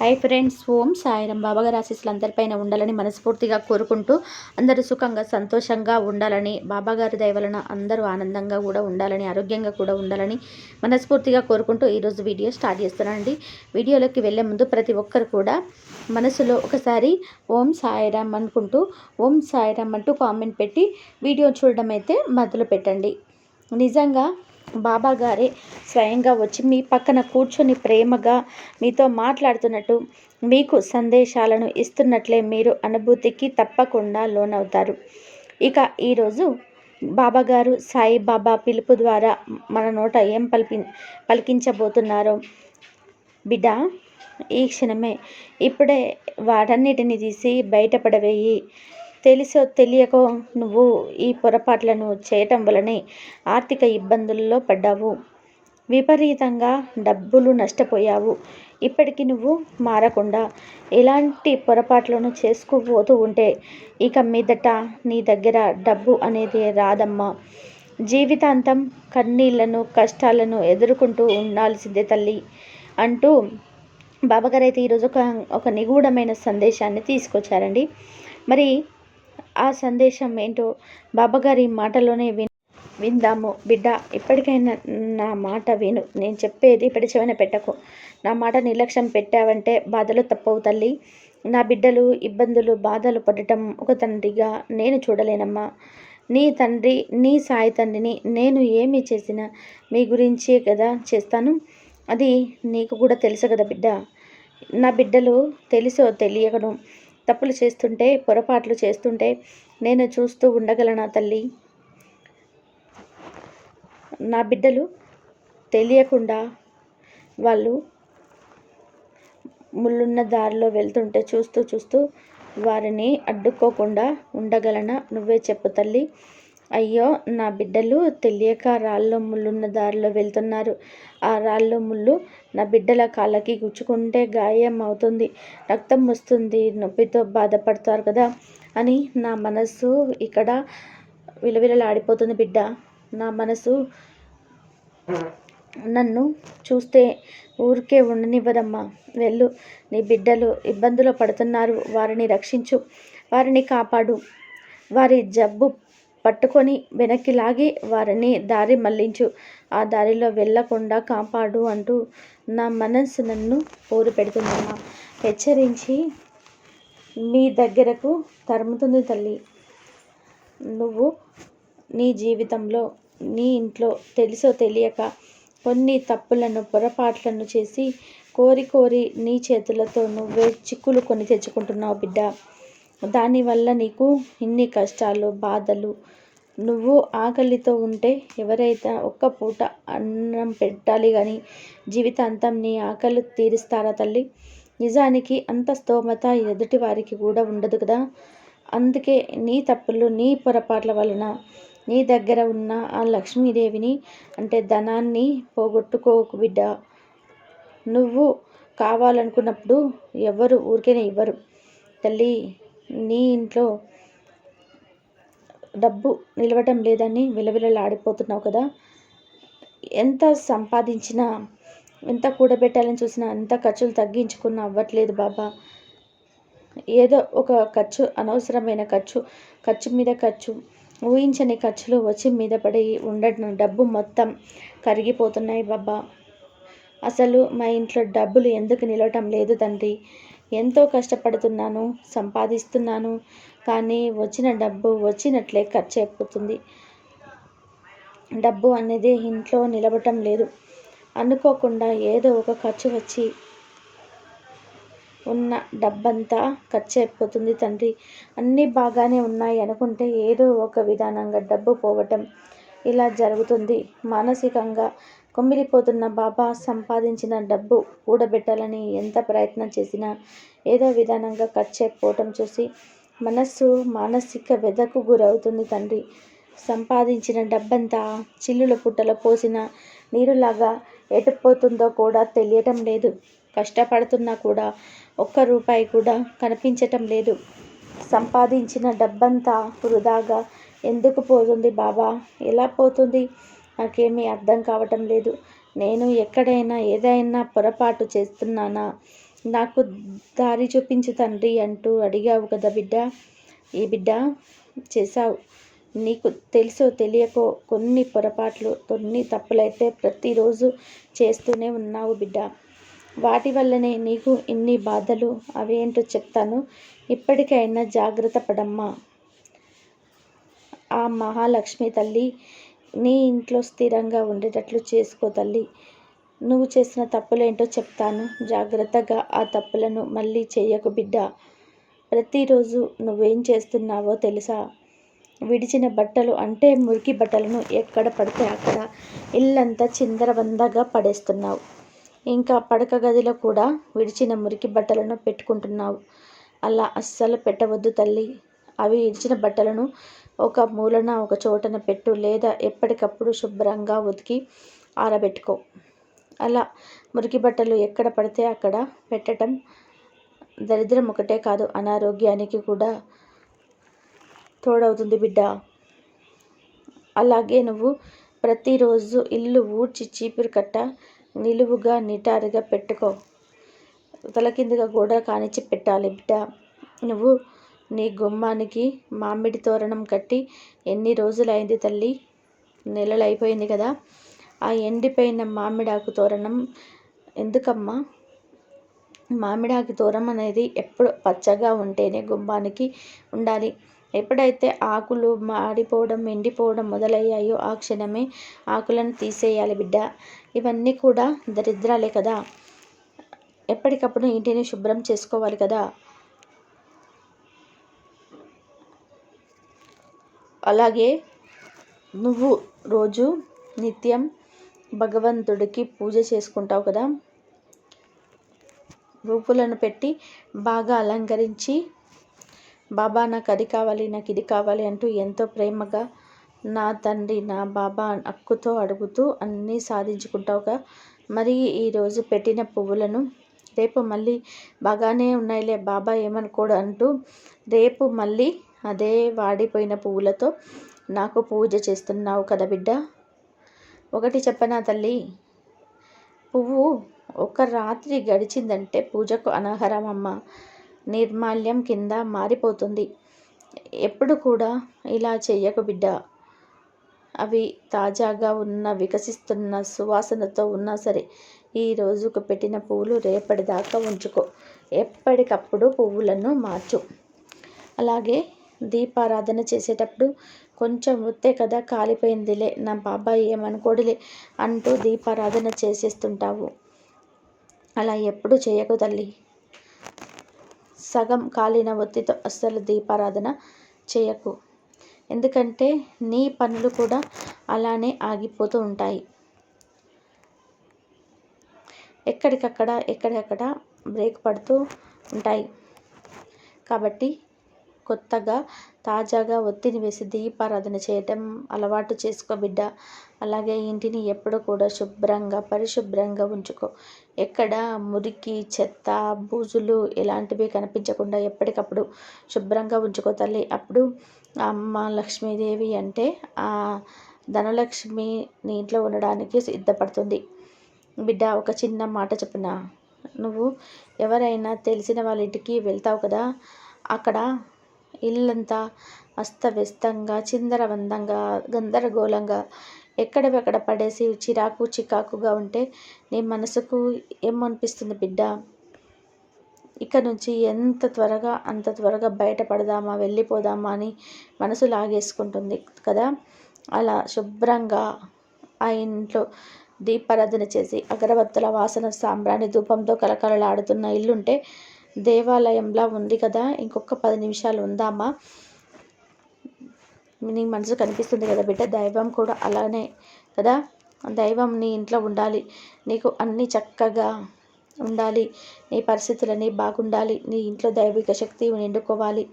Hi friends ఓం సాయిరం బాబాగారి ఆశీస్సులు అందరిపైన ఉండాలని మనస్ఫూర్తిగా కోరుకుంటూ అందరూ సుఖంగా సంతోషంగా ఉండాలని బాబాగారి దయవలన అందరూ ఆనందంగా కూడా ఉండాలని ఆరోగ్యంగా కూడా ఉండాలని మనస్ఫూర్తిగా కోరుకుంటూ ఈరోజు వీడియో స్టార్ట్ చేస్తున్నానండి. వీడియోలోకి వెళ్ళే ముందు ప్రతి ఒక్కరు కూడా మనసులో ఒకసారి ఓం సాయిరామ్ అనుకుంటూ ఓం సాయిరామ్ అంటూ కామెంట్ పెట్టి వీడియో చూడడం అయితే మొదలు పెట్టండి. నిజంగా బాబా గారే స్వయంగా వచ్చి మీ పక్కన కూర్చొని ప్రేమగా మీతో మాట్లాడుతున్నట్టు మీకు సందేశాలను ఇస్తున్నట్లే మీరు అనుభూతికి తప్పకుండా లోనవుతారు. ఇక ఈరోజు బాబాగారు సాయిబాబా పిలుపు ద్వారా మన నోట ఏం పలికి పలికించబోతున్నారో బిడ్డ ఈ క్షణమే ఇప్పుడే వాటన్నిటిని తీసి బయటపడవేయి. తెలిసో తెలియకో నువ్వు ఈ పొరపాట్లను చేయటం వలనే ఆర్థిక ఇబ్బందుల్లో పడ్డావు. విపరీతంగా డబ్బులు నష్టపోయావు. ఇప్పటికి నువ్వు మారకుండా ఎలాంటి పొరపాట్లను చేసుకుపోతూ ఉంటే ఇక మీదట నీ దగ్గర డబ్బు అనేది రాదమ్మా. జీవితాంతం కన్నీళ్ళను కష్టాలను ఎదుర్కొంటూ ఉండాల్సిందే తల్లి అంటూ బాబాగారు అయితే ఈరోజు ఒక ఒక నిగూఢమైన సందేశాన్ని తీసుకొచ్చారండి. మరి ఆ సందేశం ఏంటో బాబాగారి మాటలోనే విన్ విందాము. బిడ్డ ఇప్పటికైనా నా మాట విను. నేను చెప్పేది ఇప్పటి పెట్టకు. నా మాట నిర్లక్ష్యం పెట్టావంటే బాధలు తప్పవు తల్లి. నా బిడ్డలు ఇబ్బందులు బాధలు పడటం ఒక తండ్రిగా నేను చూడలేనమ్మా. నీ తండ్రి నీ సాయి తండ్రిని నేను ఏమి చేసినా మీ గురించే కదా చేస్తాను? అది నీకు కూడా తెలుసు కదా బిడ్డ. నా బిడ్డలు తెలుసో తెలియకను. తప్పులు చేస్తుంటే పొరపాట్లు చేస్తుంటే నేను చూస్తూ ఉండగలనా తల్లి? నా బిడ్డలు తెలియకుండా వాళ్ళు ముళ్ళున్న దారిలో వెళ్తుంటే చూస్తూ చూస్తూ వారిని అడ్డుకోకుండా ఉండగలనా? నువ్వే చెప్పు తల్లి. అయ్యో నా బిడ్డలు తెలియక రాళ్ళు ముళ్ళున్న దారిలో వెళ్తున్నారు. ఆ రాళ్ళు ముళ్ళు నా బిడ్డల కాళ్ళకి గుచ్చుకుంటే గాయం అవుతుంది రక్తం వస్తుంది నొప్పితో బాధపడతారు కదా అని నా మనసు ఇక్కడ విలవిలలాడిపోతుంది బిడ్డ. నా మనసు నన్ను చూస్తే ఊరికే ఉండనివ్వదమ్మా. వెళ్ళు నీ బిడ్డలు ఇబ్బందులు పడుతున్నారు వారిని రక్షించు వారిని కాపాడు. వారి జబ్బు పట్టుకొని వెనక్కి లాగి వారిని దారి మళ్ళించు. ఆ దారిలో వెళ్ళకుండా కాపాడు అంటూ నా మనస్సు నన్ను పోరు పెడుతుందమ్మా. హెచ్చరించి మీ దగ్గరకు తరుముతుంది తల్లి. నువ్వు నీ జీవితంలో నీ ఇంట్లో తెలుసో తెలియక కొన్ని తప్పులను పొరపాట్లను చేసి కోరి కోరి నీ చేతులతో నువ్వే చిక్కులు కొని తెచ్చుకుంటున్నావు బిడ్డ. దానివల్ల నీకు ఇన్ని కష్టాలు బాధలు. నువ్వు ఆకలితో ఉంటే ఎవరైతే ఒక్క పూట అన్నం పెట్టాలి కానీ జీవితాంతం నీ ఆకలి తీరుస్తారా తల్లి? నిజానికి అంత స్తోమత ఎదుటి వారికి కూడా ఉండదు కదా. అందుకే నీ తప్పులు నీ పొరపాట్ల వలన నీ దగ్గర ఉన్న ఆ లక్ష్మీదేవిని అంటే ధనాన్ని పోగొట్టుకోకు బిడ్డ. నువ్వు కావాలనుకున్నప్పుడు ఎవరు ఊరికేనే ఇవ్వరు. తల్లి నీ ఇంట్లో డబ్బు నిలవటం లేదని విలవిలలాడిపోతున్నావు కదా? ఎంత సంపాదించినా ఎంత కూడబెట్టాలని చూసినా ఎంత ఖర్చులు తగ్గించుకున్నా అవ్వట్లేదు బాబా. ఏదో ఒక ఖర్చు అనవసరమైన ఖర్చు ఖర్చు మీద ఖర్చు ఊహించని ఖర్చులు వచ్చి మీద పడి ఉండడం డబ్బు మొత్తం కరిగిపోతున్నాయి బాబా. అసలు మా ఇంట్లో డబ్బులు ఎందుకు నిలవటం లేదు తండ్రి? ఎంతో కష్టపడుతున్నాను సంపాదిస్తున్నాను కానీ వచ్చిన డబ్బు వచ్చినట్లే ఖర్చు అయిపోతుంది. డబ్బు అనేది ఇంట్లో నిలవటం లేదు. అనుకోకుండా ఏదో ఒక ఖర్చు వచ్చి ఉన్న డబ్బంతా ఖర్చు అయిపోతుంది తండ్రి. అన్నీ బాగానే ఉన్నాయి అనుకుంటే ఏదో ఒక విధానంగా డబ్బు పోవటం ఇలా జరుగుతుంది. మానసికంగా కుమ్మిలిపోతున్న బాబా సంపాదించిన డబ్బు కూడబెట్టాలని ఎంత ప్రయత్నం చేసినా ఏదో విధానంగా ఖర్చు చేయకపోవటం చూసి మనస్సు మానసిక వెదకు గురవుతుంది తండ్రి. సంపాదించిన డబ్బంతా చిల్లుల పుట్టలో పోసిన నీరులాగా ఎటుపోతుందో కూడా తెలియటం లేదు. కష్టపడుతున్నా కూడా ఒక్క రూపాయి కూడా కనిపించటం లేదు. సంపాదించిన డబ్బంతా వృధాగా ఎందుకు పోతుంది బాబా? ఎలా పోతుంది? నాకేమీ అర్థం కావటం లేదు. నేను ఎక్కడైనా ఏదైనా పొరపాటు చేస్తున్నానా? నాకు దారి చూపించు తండ్రి అంటూ అడిగావు కదా బిడ్డ? ఈ బిడ్డ? చేశావు. నీకు తెలుసో తెలియకో కొన్ని పొరపాట్లు కొన్ని తప్పులైతే ప్రతిరోజు చేస్తూనే ఉన్నావు బిడ్డ. వాటి వల్లనే నీకు ఇన్ని బాధలు అవేంటో చెప్తాను. ఇప్పటికైనా జాగ్రత్త పడమ్మా. ఆ మహాలక్ష్మి తల్లి నీ ఇంట్లో స్థిరంగా ఉండేటట్లు చేసుకో తల్లి. నువ్వు చేసిన తప్పులేంటో చెప్తాను. జాగ్రత్తగా ఆ తప్పులను మళ్ళీ చేయకు బిడ్డ. ప్రతిరోజు నువ్వేం చేస్తున్నావో తెలుసా? విడిచిన బట్టలు అంటే మురికి బట్టలను ఎక్కడ పడితే అక్కడ ఇల్లంతా చిందరవందగా పడేస్తున్నావు. ఇంకా పడక గదిలో కూడా విడిచిన మురికి బట్టలను పెట్టుకుంటున్నావు. అలా అస్సలు పెట్టవద్దు తల్లి. అవి విడిచిన బట్టలను ఒక మూలన ఒక చోటన పెట్టు లేదా ఎప్పటికప్పుడు శుభ్రంగా ఉతికి ఆరబెట్టుకో. అలా మురికి బట్టలు ఎక్కడ పడితే అక్కడ పెట్టడం దరిద్రం ఒకటే కాదు అనారోగ్యానికి కూడా తోడవుతుంది బిడ్డ. అలాగే నువ్వు ప్రతిరోజు ఇల్లు ఊడ్చి చీపురు కట్ట నిలువుగా నిటారుగా పెట్టుకో. తల కిందుగా గోడ కానిచ్చి పెట్టాలి బిడ్డ. నువ్వు నీ గుమ్మానికి మామిడి తోరణం కట్టి ఎన్ని రోజులైంది తల్లి? నెలలు అయిపోయింది కదా. ఆ ఎండిపోయిన మామిడాకు తోరణం ఎందుకమ్మా? మామిడాకు తోరణం అనేది ఎప్పుడు పచ్చగా ఉంటేనే గుమ్మానికి ఉండాలి. ఎప్పుడైతే ఆకులు మాడిపోవడం ఎండిపోవడం మొదలయ్యాయో ఆ క్షణమే ఆకులను తీసేయాలి బిడ్డ. ఇవన్నీ కూడా దరిద్రాలే కదా. ఎప్పటికప్పుడు ఇంటిని శుభ్రం చేసుకోవాలి కదా. అలాగే నువ్వు రోజు నిత్యం భగవంతుడికి పూజ చేసుకుంటావు కదా. రూపులను పెట్టి బాగా అలంకరించి బాబా నాకు అది కావాలి నాకు ఇది కావాలి అంటూ ఎంతో ప్రేమగా నా తండ్రి నా బాబా అక్కుతో అడుగుతూ అన్నీ సాధించుకుంటావుగా. మరి ఈరోజు పెట్టిన పువ్వులను రేపు మళ్ళీ బాగానే ఉన్నాయిలే బాబా ఏమనుకోడు అంటూ రేపు మళ్ళీ అదే వాడిపోయిన పువ్వులతో నాకు పూజ చేస్తున్నావు కదా బిడ్డ. ఒకటి చెప్పనా తల్లి? పువ్వు ఒక రాత్రి గడిచిందంటే పూజకు అనర్హరం అమ్మ. నిర్మాల్యం కింద మారిపోతుంది. ఎప్పుడు కూడా ఇలా చెయ్యకు బిడ్డ. అవి తాజాగా ఉన్న వికసిస్తున్న సువాసనతో ఉన్నా సరే ఈ రోజుకు పెట్టిన పువ్వులు రేపటిదాకా ఉంచుకో. ఎప్పటికప్పుడు పువ్వులను మార్చు. అలాగే దీపారాధన చేసేటప్పుడు కొంచెం వృత్తే కదా కాలిపోయిందిలే. నా బాబాయ్ ఏమనుకోడులే అంటూ దీపారాధన చేసేస్తుంటావు. అలా ఎప్పుడు చేయకు తల్లి. సగం కాలిన ఒత్తితో అస్సలు దీపారాధన చేయకు. ఎందుకంటే నీ పనులు కూడా అలానే ఆగిపోతూ ఉంటాయి. ఎక్కడికక్కడ ఎక్కడికక్కడ బ్రేక్ పడుతూ ఉంటాయి. కాబట్టి కొత్తగా తాజాగా ఒత్తిడి వేసి దీపారాధన చేయటం అలవాటు చేసుకో బిడ్డ. అలాగే ఇంటిని ఎప్పుడు కూడా శుభ్రంగా పరిశుభ్రంగా ఉంచుకో. ఎక్కడ మురికి చెత్త బూజులు ఇలాంటివి కనిపించకుండా ఎప్పటికప్పుడు శుభ్రంగా ఉంచుకో తల్లి. అప్పుడు అమ్మ లక్ష్మీదేవి అంటే ఆ ధనలక్ష్మి నీ ఇంట్లో ఉండడానికి సిద్ధపడుతుంది. బిడ్డ ఒక చిన్న మాట చెప్పిన? నువ్వు ఎవరైనా తెలిసిన వాళ్ళ ఇంటికి వెళ్తావు కదా? అక్కడ ఇల్లంతా అస్తవ్యస్తంగా చిందరవందంగా గందరగోళంగా ఎక్కడెక్కడ పడేసి చిరాకు చికాకుగా ఉంటే నీ మనసుకు ఏమనిపిస్తుంది బిడ్డ? ఇక నుంచి ఎంత త్వరగా అంత త్వరగా బయటపడదామా వెళ్ళిపోదామా అని మనసు లాగేసుకుంటుంది కదా? అలా శుభ్రంగా ఆ ఇంట్లో దీపారాధన చేసి అగరబత్తుల వాసన సాంబ్రాణి ధూపంతో కలకలలాడుతున్న ఇల్లుంటే దేవాలయంలా ఉంది కదా. ఇంకొక పది నిమిషాలు ఉందామా? నీ మనసు కనిపిస్తుంది కదా బిడ్డ. దైవం కూడా అలానే కదా. దైవం నీ ఇంట్లో ఉండాలి. నీకు అన్నీ చక్కగా ఉండాలి. నీ పరిస్థితులన్నీ బాగుండాలి. నీ ఇంట్లో దైవిక శక్తి నిండుకోవాలి.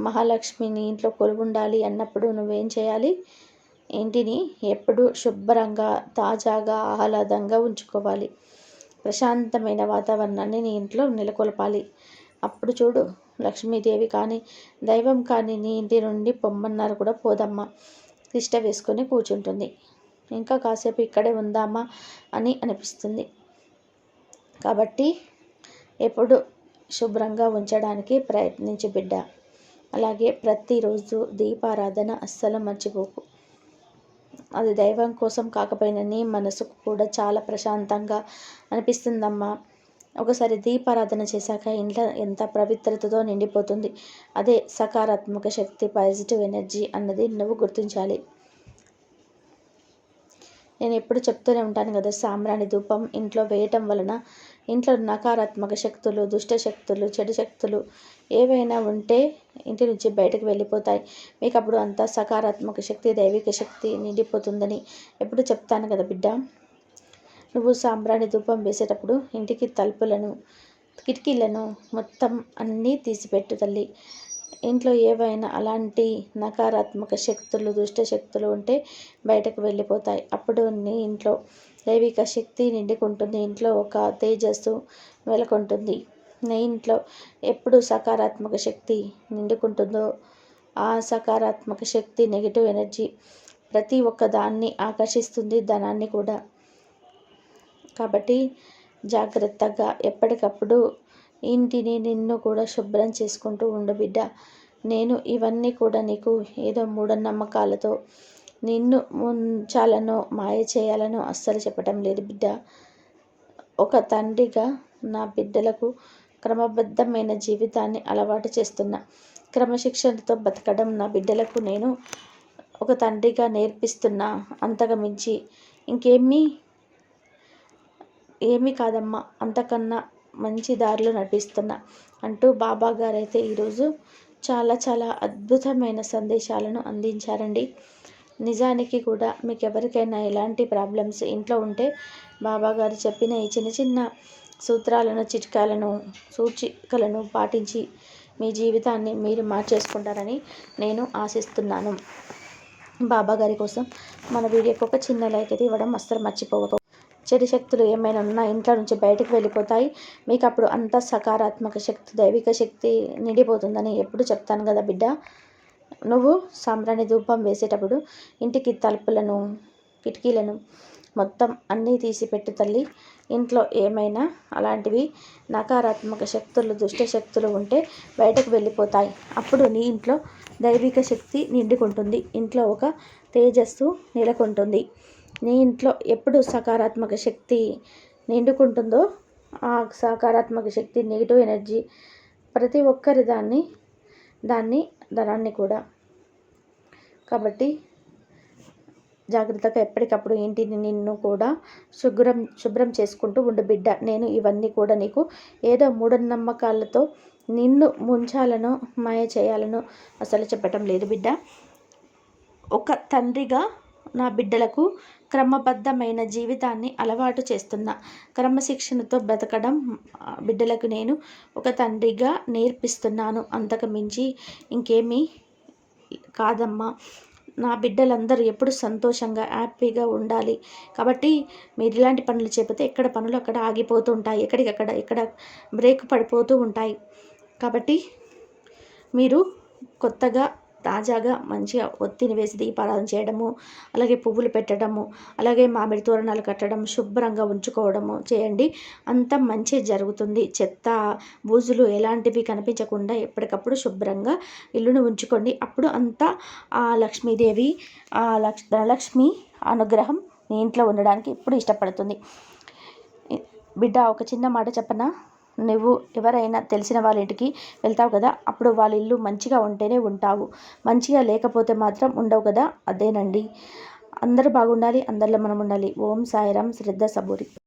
మహాలక్ష్మి నీ ఇంట్లో కొలువుండాలి అన్నప్పుడు నువ్వేం చేయాలి? ఇంటిని ఎప్పుడు శుభ్రంగా తాజాగా ఆహ్లాదంగా ఉంచుకోవాలి. ప్రశాంతమైన వాతావరణాన్ని నీ ఇంట్లో నెలకొల్పాలి. అప్పుడు చూడు లక్ష్మీదేవి కానీ దైవం కానీ నీ ఇంటి నుండి పొమ్మన్నారు కూడా పోదమ్మా. తిష్ట వేసుకొని కూర్చుంటుంది. ఇంకా కాసేపు ఇక్కడే ఉందామా అని అనిపిస్తుంది. కాబట్టి ఎప్పుడు శుభ్రంగా ఉంచడానికి ప్రయత్నించు బిడ్డ. అలాగే ప్రతిరోజు దీపారాధన అస్సలు మర్చిపోకు. అది దైవం కోసం కాకపోయినా నీ మనసుకు కూడా చాలా ప్రశాంతంగా అనిపిస్తుందమ్మా. ఒకసారి దీపారాధన చేశాక ఇంట్లో ఎంత పవిత్రతతో నిండిపోతుంది. అదే సకారాత్మక శక్తి పాజిటివ్ ఎనర్జీ అన్నది నువ్వు గుర్తించాలి. నేను ఎప్పుడు చెప్తూనే ఉంటాను కదా సాంబ్రాణి ధూపం ఇంట్లో వేయటం వలన ఇంట్లో నకారాత్మక శక్తులు దుష్ట శక్తులు చెడు శక్తులు ఏవైనా ఉంటే ఇంటి నుంచి బయటకు వెళ్ళిపోతాయి. మీకు అప్పుడు అంతా సకారాత్మక శక్తి దైవిక శక్తి నిండిపోతుందని ఎప్పుడు చెప్తాను కదా బిడ్డ? నువ్వు సాంబ్రాణి ధూపం వేసేటప్పుడు ఇంటికి తలుపులను కిటికీలను మొత్తం అన్నీ తీసిపెట్టు తల్లి. ఇంట్లో ఏవైనా అలాంటి నకారాత్మక శక్తులు దుష్ట శక్తులు ఉంటే బయటకు వెళ్ళిపోతాయి. అప్పుడు నీ ఇంట్లో దైవిక శక్తి నిండుకుంటుంది. ఇంట్లో ఒక తేజస్సు వెలకొంటుంది. నీ ఇంట్లో ఎప్పుడు సకారాత్మక శక్తి నిండుకుంటుందో ఆ సకారాత్మక శక్తి నెగిటివ్ ఎనర్జీ ప్రతి ఒక్క దాన్ని ఆకర్షిస్తుంది ధనాన్ని కూడా. కాబట్టి జాగ్రత్తగా ఎప్పటికప్పుడు ఇంటిని నిన్ను కూడా శుభ్రం చేసుకుంటూ ఉండు బిడ్డ. నేను ఇవన్నీ కూడా నీకు ఏదో మూఢనమ్మకాలతో నిన్ను ముంచాలనో మాయ చేయాలనో అస్సలు చెప్పటం లేదు బిడ్డ. ఒక తండ్రిగా నా బిడ్డలకు క్రమబద్ధమైన జీవితాన్ని అలవాటు చేస్తున్నా. క్రమశిక్షణతో బతకడం నా బిడ్డలకు నేను ఒక తండ్రిగా నేర్పిస్తున్నా. అంతగా మించి ఇంకేమీ ఏమీ కాదమ్మా అంతకన్నా మంచి దారిలో నడిపిస్తున్నా అంటూ బాబా గారు అయితే ఈరోజు చాలా చాలా అద్భుతమైన సందేశాలను అందించారండి. నిజానికి కూడా మీకు ఎవరికైనా ఎలాంటి ప్రాబ్లమ్స్ ఇంట్లో ఉంటే బాబా గారు చెప్పిన ఈ చిన్న చిన్న సూత్రాలను చిట్కాలను సూచికలను పాటించి మీ జీవితాన్ని మీరు మార్చేసుకుంటారని నేను ఆశిస్తున్నాను. బాబా గారి కోసం మన వీడియోకి ఒక చిన్న లైక్ అయితే ఇవ్వడం అస్సలు మర్చిపోవకు చెడు శక్తులు ఏమైనా ఉన్నా ఇంట్లో నుంచి బయటకు వెళ్ళిపోతాయి. మీకు అప్పుడు అంత సకారాత్మక శక్తి దైవిక శక్తి నిండిపోతుందని ఎప్పుడు చెప్తాను కదా బిడ్డ. నువ్వు సాంబ్రాణి ధూపం వేసేటప్పుడు ఇంటికి తలుపులను కిటికీలను మొత్తం అన్నీ తీసి పెట్టు తల్లి. ఇంట్లో ఏమైనా అలాంటివి నకారాత్మక శక్తులు దుష్ట శక్తులు ఉంటే బయటకు వెళ్ళిపోతాయి. అప్పుడు నీ ఇంట్లో దైవిక శక్తి నిండుకుంటుంది. ఇంట్లో ఒక తేజస్సు నెలకొంటుంది. నీ ఇంట్లో ఎప్పుడు సకారాత్మక శక్తి నిండుకుంటుందో ఆ సకారాత్మక శక్తి నెగిటివ్ ఎనర్జీ ప్రతి ఒక్కరి దాన్ని దాన్ని ధనాన్ని కూడా. కాబట్టి జాగ్రత్తగా ఎప్పటికప్పుడు ఇంటిని నిన్ను కూడా శుభ్రం శుభ్రం చేసుకుంటూ ఉండు బిడ్డ. నేను ఇవన్నీ కూడా నీకు ఏదో మూఢనమ్మకాలతో నిన్ను ముంచాలనో మాయ చేయాలనో అసలు చెప్పటం లేదు బిడ్డ. ఒక తండ్రిగా నా బిడ్డలకు క్రమబద్ధమైన జీవితాన్ని అలవాటు చేస్తున్న. క్రమశిక్షణతో బ్రతకడం బిడ్డలకు నేను ఒక తండ్రిగా నేర్పిస్తున్నాను. అంతకు మించి ఇంకేమీ కాదమ్మా. నా బిడ్డలందరూ ఎప్పుడు సంతోషంగా హ్యాపీగా ఉండాలి. కాబట్టి మీరు ఇలాంటి పనులు చేపితే ఎక్కడ పనులు అక్కడ ఆగిపోతూ ఉంటాయి ఎక్కడికక్కడ ఎక్కడ బ్రేక్ పడిపోతూ ఉంటాయి. కాబట్టి మీరు కొత్తగా తాజాగా మంచిగా ఒత్తిని వేసి దీపారాధన చేయడము అలాగే పువ్వులు పెట్టడము అలాగే మామిడి తోరణాలు కట్టడం శుభ్రంగా ఉంచుకోవడము చేయండి. అంత మంచి జరుగుతుంది. చెత్త బూజులు ఎలాంటివి కనిపించకుండా ఎప్పటికప్పుడు శుభ్రంగా ఇల్లును ఉంచుకోండి. అప్పుడు అంతా ఆ లక్ష్మీదేవి ఆ లక్ష్ ధనలక్ష్మి అనుగ్రహం మీ ఇంట్లో ఉండడానికి ఎప్పుడు ఇష్టపడుతుంది. బిడ్డ ఒక చిన్న మాట చెప్పనా? నువ్వు ఎవరైనా తెలిసిన వాళ్ళ ఇంటికి వెళ్తావు కదా అప్పుడు వాళ్ళ ఇల్లు మంచిగా ఉంటేనే ఉంటావు. మంచిగా లేకపోతే మాత్రం ఉండవు కదా అదేనండి. అందరూ బాగుండాలి అందరిలో మనం ఉండాలి. ఓం సాయిరాం శ్రద్ధ సబూరి.